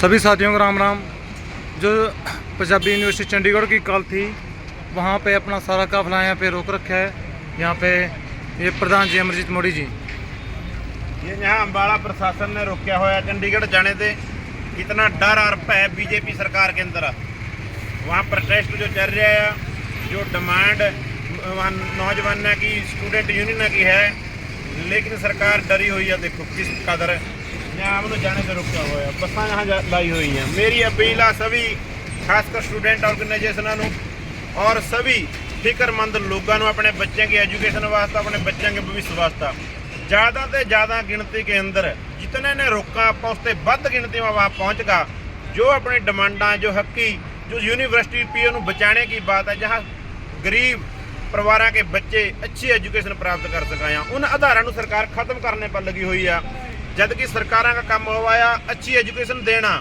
सभी साथियों को राम राम जो पंजाबी यूनिवर्सिटी चंडीगढ़ की कल थी वहाँ पे अपना सारा काफिला यहाँ पे रोक रखा है यहाँ पे ये प्रधान जी अमरजीत मोदी जी ये यहाँ अम्बाला प्रशासन ने रोका हुआ है चंडीगढ़ जाने से कितना डर और भय बीजेपी सरकार के अंदर वहाँ प्रोटेस्ट जो चल रहा है जो डिमांड वहाँ नौजवानों की स्टूडेंट यूनियन की है लेकिन सरकार डरी हुई है देखो किस कदर यहाँ हम जाने से रुका हुआ है बसा यहाँ जा- लाई हुई हैं मेरी अपील है सभी खासकर स्टूडेंट ऑर्गेनाइजेशनों ਨੂੰ ਔਰ ਸਭੀ ਫਿਕਰਮੰਦ ਲੋਕਾਂ ਨੂੰ ਆਪਣੇ ਬੱਚਿਆਂ ਦੀ ਐਜੂਕੇਸ਼ਨ ਵਾਸਤੇ ਆਪਣੇ ਬੱਚਿਆਂ ਦੇ ਭਵਿੱਖ ਵਾਸਤੇ ज़्यादा से ज़्यादा गिनती के अंदर जितने ने रोका आप उससे ਵੱਧ ਗਿਣਤੀ में वहाँ पहुँच गा जो अपनी डिमांडा जो हकी जो यूनिवर्सिटी पी ਨੂੰ बचाने की बात है जहाँ गरीब परिवारों के बच्चे अच्छी एजुकेशन प्राप्त कर सकें उन आधारों ਨੂੰ सरकार खत्म करने पर लगी हुई है जबकि सरकार का काम हुआ या अच्छी एजुकेशन देना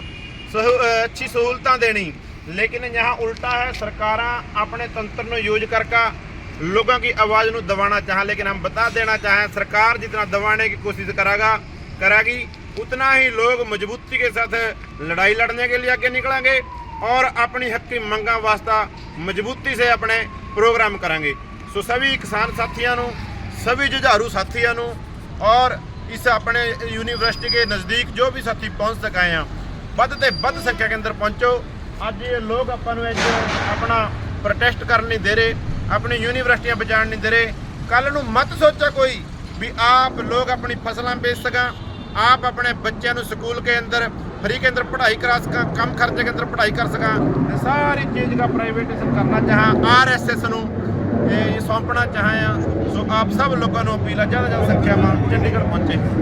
अच्छी सहूलतें देनी लेकिन यहाँ उल्टा है सरकार अपने तंत्र को यूज करके लोगों की आवाज़ को दबाना चाहें लेकिन हम बता देना चाहें सरकार जितना दबाने की कोशिश करागा करागी उतना ही लोग मजबूती के साथ लड़ाई लड़ने के लिए आगे निकलेंगे और अपनी हक की मंगा वास्ता मजबूती से अपने प्रोग्राम करेंगे सो सभी किसान साथियों सभी जुझारू साथियों और ਇਸ ਆਪਣੇ ਯੂਨੀਵਰਸਿਟੀ ਦੇ ਨਜ਼ਦੀਕ ਜੋ ਵੀ ਸਾਥੀ ਪਹੁੰਚ ਸਕਾਏ हैं ਵੱਧ ਤੇ ਵੱਧ ਸੰਖਿਆ ਕੇਂਦਰ ਪਹੁੰਚੋ। ਅੱਜ ਇਹ ਲੋਕ ਆਪਾਂ ਨੂੰ ਇੱਥੇ ਆਪਣਾ ਪ੍ਰੋਟੈਸਟ ਕਰਨ ਨਹੀਂ ਦੇ ਰਹੇ, ਆਪਣੀ ਯੂਨੀਵਰਸਿਟੀਆਂ ਬਚਾਉਣ ਨਹੀਂ ਦੇ ਰਹੇ। ਕੱਲ ਨੂੰ ਮਤ ਸੋਚਾ ਕੋਈ ਵੀ ਆਪ ਲੋਕ ਆਪਣੀ ਫਸਲਾਂ ਵੇਚ ਸਕਾਂ, ਆਪ ਆਪਣੇ ਬੱਚਿਆਂ ਨੂੰ ਸਕੂਲ ਕੇ ਅੰਦਰ ਫਰੀ ਕੇ ਅੰਦਰ ਪੜ੍ਹਾਈ ਕਰਾ ਸਕਾਂ, ਕੰਮ ਖਰਚੇ ਕੇ ਅੰਦਰ ਪੜ੍ਹਾਈ ਕਰ ਸਕਾਂ। ਸਾਰੀ ਚੀਜ਼ ਦਾ ਪ੍ਰਾਈਵੇਟਾਈਜ਼ੇਸ਼ਨ ਕਰਨਾ ਚਾਹਾਂ ਆਰਐਸਐਸ ਨੂੰ ਸੌਂਪਣਾ ਚਾਹਾਂ ਸੋ ਆਪ ਸਭ ਲੋਕਾਂ ਨੂੰ ਅਪੀਲ ਹੈ ਜ਼ਿਆਦਾ ਜ਼ਿਆਦਾ ਸੰਖਿਆ में ਚੰਡੀਗੜ੍ਹ ਪਹੁੰਚੇ।